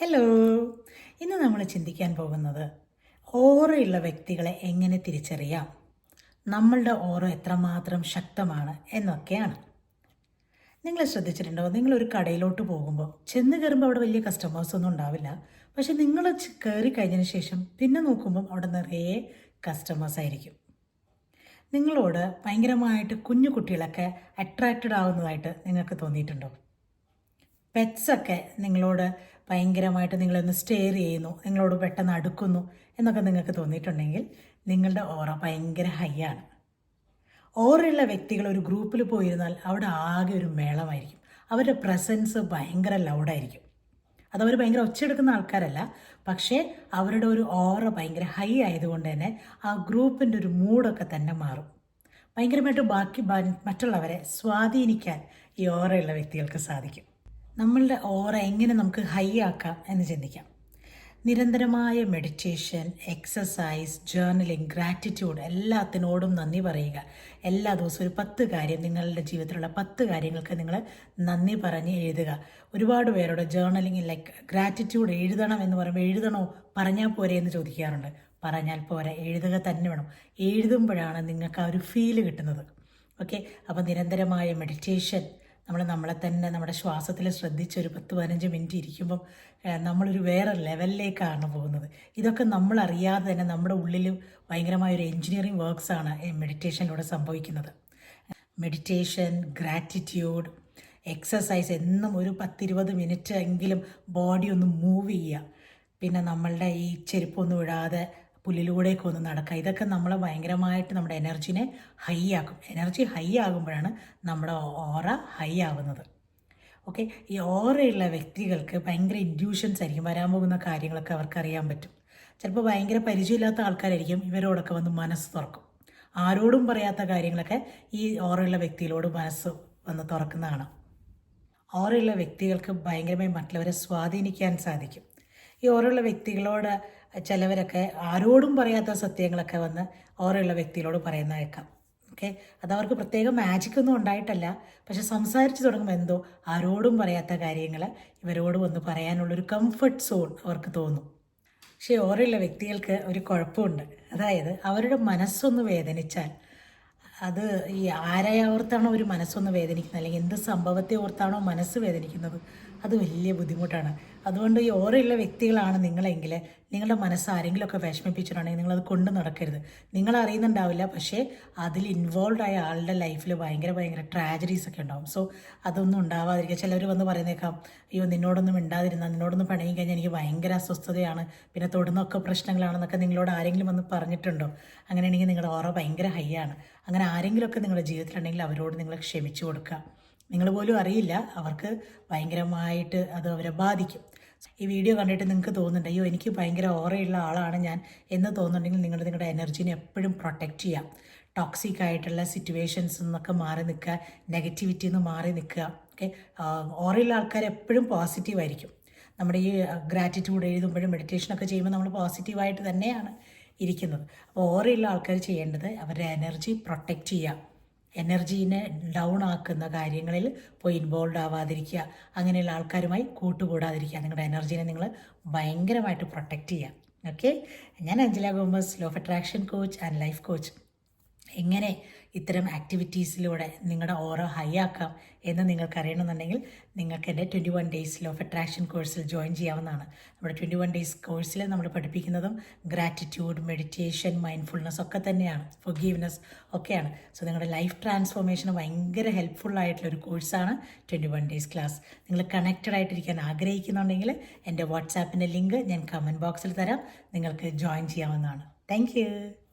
Hello ഇന്ന് നമ്മൾ ചിന്തിക്കാൻ പോകുന്നത് ഓറയുള്ള വ്യക്തികളെ എങ്ങനെ തിരിച്ചറിയാം? നമ്മളുടെ ഓറ എത്രമാത്രം ശക്തമാണ് എന്നൊക്കെയാണ്. നിങ്ങൾ ശ്രദ്ധിച്ചിട്ടുണ്ടോ? നിങ്ങളൊരു കടയിലോട്ട് പോകുമ്പോൾ ചെന്ന് കയറുമ്പോൾ അവിടെ വലിയ കസ്റ്റമേഴ്സൊന്നും ഉണ്ടാവില്ല. പക്ഷെ നിങ്ങൾ കയറി കഴിഞ്ഞതിന് ശേഷം പിന്നെ നോക്കുമ്പം അവിടെ നിറയെ കസ്റ്റമേഴ്സ് ആയിരിക്കും. നിങ്ങളോട് ഭയങ്കരമായിട്ട് കുഞ്ഞു കുട്ടികളൊക്കെ അട്രാക്റ്റഡ് ആവുന്നതായിട്ട് നിങ്ങൾക്ക് തോന്നിയിട്ടുണ്ടോ? പെറ്റ്സൊക്കെ നിങ്ങളോട് ഭയങ്കരമായിട്ട് നിങ്ങളൊന്ന് സ്റ്റെയർ ചെയ്യുന്നു നിങ്ങളോട് പെട്ടെന്ന് അടുക്കുന്നു എന്നൊക്കെ നിങ്ങൾക്ക് തോന്നിയിട്ടുണ്ടെങ്കിൽ നിങ്ങളുടെ ഓറ ഭയങ്കര ഹൈ ആണ്. ഓറയുള്ള വ്യക്തികൾ ഒരു ഗ്രൂപ്പിൽ പോയിരുന്നാൽ അവിടെ ആകെ ഒരു മേളമായിരിക്കും. അവരുടെ പ്രസൻസ് ഭയങ്കര ലൗഡായിരിക്കും അതവർ ഭയങ്കര ഒച്ചയെടുക്കുന്ന ആൾക്കാരല്ല പക്ഷേ അവരുടെ ഒരു ഓറ ഭയങ്കര ഹൈ ആയതുകൊണ്ട് തന്നെ ആ ഗ്രൂപ്പിന്റെ ഒരു മൂഡൊക്കെ തന്നെ മാറും. ഭയങ്കരമായിട്ട് ബാക്കി മറ്റുള്ളവരെ സ്വാധീനിക്കാൻ ഈ ഓറയുള്ള വ്യക്തികൾക്ക് സാധിക്കും. നമ്മളുടെ ഓറ എങ്ങനെ നമുക്ക് ഹൈ ആക്കാം എന്ന് ചിന്തിക്കാം. നിരന്തരമായ മെഡിറ്റേഷൻ എക്സസൈസ് ജേർണലിംഗ് ഗ്രാറ്റിറ്റ്യൂഡ് എല്ലാത്തിനോടും നന്ദി പറയുക. എല്ലാ ദിവസവും ഒരു പത്ത് കാര്യം നിങ്ങളുടെ ജീവിതത്തിലുള്ള പത്ത് കാര്യങ്ങൾക്ക് നിങ്ങൾ നന്ദി പറഞ്ഞ് എഴുതുക. ഒരുപാട് പേരോട് ജേർണലിംഗ് ലൈക്ക് ഗ്രാറ്റിറ്റ്യൂഡ് എഴുതണം എന്ന് പറയുമ്പോൾ എഴുതണോ? പറഞ്ഞാൽ പോരെ എന്ന് ചോദിക്കാറുണ്ട്. പറഞ്ഞാൽ പോരെ എഴുതുക തന്നെ വേണം. എഴുതുമ്പോഴാണ് നിങ്ങൾക്ക് ആ ഒരു ഫീൽ കിട്ടുന്നത്. ഓക്കെ അപ്പോൾ നിരന്തരമായ മെഡിറ്റേഷൻ നമ്മൾ നമ്മളെ തന്നെ നമ്മുടെ ശ്വാസത്തിൽ ശ്രദ്ധിച്ച് ഒരു പത്ത് പതിനഞ്ച് മിനിറ്റ് ഇരിക്കുമ്പം നമ്മളൊരു വേറെ ലെവലിലേക്കാണ് പോകുന്നത്. ഇതൊക്കെ നമ്മൾ അറിയാതെ തന്നെ നമ്മുടെ ഉള്ളിൽ ഭയങ്കരമായ ഒരു എൻജിനീയറിംഗ് വർക്ക്സാണ് മെഡിറ്റേഷനിലൂടെ സംഭവിക്കുന്നത്. മെഡിറ്റേഷൻ ഗ്രാറ്റിറ്റ്യൂഡ് എക്സസൈസ് എന്നും ഒരു പത്തിരുപത് മിനിറ്റ് എങ്കിലും ബോഡി ഒന്ന് മൂവ് ചെയ്യുക. പിന്നെ നമ്മളുടെ ഈ ചെരുപ്പൊന്നും ഇടാതെ പുല്ലിലൂടെയൊക്കെ ഒന്ന് നടക്കുക ഇതൊക്കെ നമ്മളെ ഭയങ്കരമായിട്ട് നമ്മുടെ എനർജിനെ ഹൈ ആക്കും. എനർജി ഹൈ ആകുമ്പോഴാണ് നമ്മുടെ ഓറ ഹൈ ആവുന്നത്. ഓക്കെ? ഈ ഓറയുള്ള വ്യക്തികൾക്ക് ഭയങ്കര ഇൻഡ്യൂഷൻസ് ആയിരിക്കും. വരാൻ പോകുന്ന കാര്യങ്ങളൊക്കെ അവർക്ക് അറിയാൻ പറ്റും. ചിലപ്പോൾ ഭയങ്കര പരിചയമില്ലാത്ത ആൾക്കാരായിരിക്കും ഇവരോടൊക്കെ വന്ന് മനസ്സ് തുറക്കും. ആരോടും പറയാത്ത കാര്യങ്ങളൊക്കെ ഈ ഓറയുള്ള വ്യക്തികളോട് മനസ്സ് വന്ന് തുറക്കുന്നതാണ്. ഓറയുള്ള വ്യക്തികൾക്ക് ഭയങ്കരമായി മറ്റുള്ളവരെ സ്വാധീനിക്കാൻ സാധിക്കും. ഈ ഓരോ വ്യക്തികളോട് ചിലവരൊക്കെ ആരോടും പറയാത്ത സത്യങ്ങളൊക്കെ വന്ന് ഓരോ വ്യക്തികളോട് പറയുന്ന കേൾക്കാം ഓക്കെ അതവർക്ക് പ്രത്യേക മാജിക് ഒന്നും ഉണ്ടായിട്ടല്ല. പക്ഷെ സംസാരിച്ച് തുടങ്ങുമ്പോൾ എന്തോ ആരോടും പറയാത്ത കാര്യങ്ങൾ ഇവരോട് വന്ന് പറയാനുള്ളൊരു കംഫർട്ട് സോൺ അവർക്ക് തോന്നും. പക്ഷേ ഓരോ വ്യക്തികൾക്ക് ഒരു കുഴപ്പമുണ്ട്. അതായത് അവരുടെ മനസ്സൊന്ന് വേദനിച്ചാൽ അത് ഈ ആരായ ഓർത്താണോ ഒരു മനസ്സൊന്ന് വേദനിക്കുന്നത്? അല്ലെങ്കിൽ എന്ത് സംഭവത്തെ ഓർത്താണോ മനസ്സ് വേദനിക്കുന്നത്? അത് വലിയ ബുദ്ധിമുട്ടാണ്. അതുകൊണ്ട് ഈ ഓരോ വ്യക്തികളാണ് നിങ്ങളെങ്കിൽ നിങ്ങളുടെ മനസ്സ് ആരെങ്കിലുമൊക്കെ വിഷമിപ്പിച്ചിട്ടുണ്ടെങ്കിൽ നിങ്ങളത് കൊണ്ട് നടക്കരുത്. നിങ്ങൾ അറിയുന്നുണ്ടാവില്ല പക്ഷേ അതിൽ ഇൻവോൾവ് ആയ ആളുടെ ലൈഫിൽ ഭയങ്കര ഭയങ്കര ട്രാജഡീസ് ഒക്കെ ഉണ്ടാവും. സോ അതൊന്നും ഉണ്ടാവാതിരിക്കുക. ചിലർ വന്ന് പറയുന്നേക്കാം അയ്യോ നിന്നോടൊന്നും ഇണ്ടാതിരുന്ന നിന്നോടൊന്നും പിണങ്ങി കഴിഞ്ഞാൽ എനിക്ക് ഭയങ്കര അസ്വസ്ഥതയാണ്. പിന്നെ തൊടുന്നൊക്കെ പ്രശ്നങ്ങളാണെന്നൊക്കെ നിങ്ങളോട് ആരെങ്കിലും വന്ന് പറഞ്ഞിട്ടുണ്ടോ? അങ്ങനെയാണെങ്കിൽ നിങ്ങളുടെ ഓറ ഭയങ്കര ഹൈ ആണ്. അങ്ങനെ ആരെങ്കിലുമൊക്കെ നിങ്ങളുടെ ജീവിതത്തിലുണ്ടെങ്കിൽ അവരോട് നിങ്ങൾ ക്ഷമിച്ചു കൊടുക്കുക. നിങ്ങൾ പോലും അറിയില്ല. അവർക്ക് ഭയങ്കരമായിട്ട് അത് അവരെ ബാധിക്കും. ഈ വീഡിയോ കണ്ടിട്ട് നിങ്ങൾക്ക് തോന്നുന്നുണ്ട് അയ്യോ എനിക്ക് ഭയങ്കര ഓറയുള്ള ആളാണ് ഞാൻ എന്ന് തോന്നുന്നുണ്ടെങ്കിൽ നിങ്ങൾ നിങ്ങളുടെ എനർജീനെ എപ്പോഴും പ്രൊട്ടക്റ്റ് ചെയ്യാം. ടോക്സിക് ആയിട്ടുള്ള സിറ്റുവേഷൻസ് നിന്നൊക്കെ മാറി നിൽക്കുക നെഗറ്റിവിറ്റി നിന്ന് മാറി നിൽക്കുക ഓക്കെ ഓറയുള്ള ആൾക്കാർ എപ്പോഴും പോസിറ്റീവ് ആയിരിക്കും. നമ്മുടെ ഈ ഗ്രാറ്റിറ്റ്യൂഡ് എഴുതുമ്പോഴും മെഡിറ്റേഷനൊക്കെ ചെയ്യുമ്പോൾ നമ്മൾ പോസിറ്റീവായിട്ട് തന്നെയാണ് ഇരിക്കുന്നത്. അപ്പോൾ ഓറയുള്ള ആൾക്കാർ ചെയ്യേണ്ടത് അവരുടെ എനർജി പ്രൊട്ടക്റ്റ് ചെയ്യുക എനർജീനെ ഡൗൺ ആക്കുന്ന കാര്യങ്ങളിൽ പോയി ഇൻവോൾവ് ആവാതിരിക്കുക. അങ്ങനെയുള്ള ആൾക്കാരുമായി കൂട്ടുകൂടാതിരിക്കുക. നിങ്ങളുടെ എനർജീനെ നിങ്ങൾ ഭയങ്കരമായിട്ട് പ്രൊട്ടക്റ്റ് ചെയ്യുക. ഓക്കെ ഞാൻ Anjala Gomes law of attraction coach and life coach എങ്ങനെ ഇത്തരം ആക്ടിവിറ്റീസിലൂടെ നിങ്ങളുടെ ഓരോ ഹൈ ആക്കാം എന്ന് നിങ്ങൾക്ക് അറിയണമെന്നുണ്ടെങ്കിൽ നിങ്ങൾക്ക് എന്റെ twenty one days of attraction കോഴ്സിൽ ജോയിൻ ചെയ്യാവുന്നതാണ്. നമ്മുടെ ട്വന്റി വൺ ഡേയ്സ് കോഴ്സിൽ നമ്മൾ പഠിപ്പിക്കുന്നതും ഗ്രാറ്റിറ്റ്യൂഡ് മെഡിറ്റേഷൻ മൈൻഡ്ഫുൾനെസ് ഒക്കെ തന്നെയാണ്. ഫൊഗീവ്നെസ് ഒക്കെയാണ്. സോ നിങ്ങളുടെ ലൈഫ് ട്രാൻസ്ഫോർമേഷന് ഭയങ്കര ഹെൽപ്ഫുൾ ആയിട്ടുള്ള ഒരു കോഴ്സാണ് ട്വന്റി വൺ ഡേയ്സ് ക്ലാസ് നിങ്ങൾ കണക്റ്റഡ് ആയിട്ടിരിക്കാൻ ആഗ്രഹിക്കുന്നുണ്ടെങ്കിൽ എന്റെ വാട്സാപ്പിന്റെ ലിങ്ക് ഞാൻ കമന്റ് ബോക്സിൽ തരാം. നിങ്ങൾക്ക് ജോയിൻ ചെയ്യാവുന്നതാണ്. താങ്ക്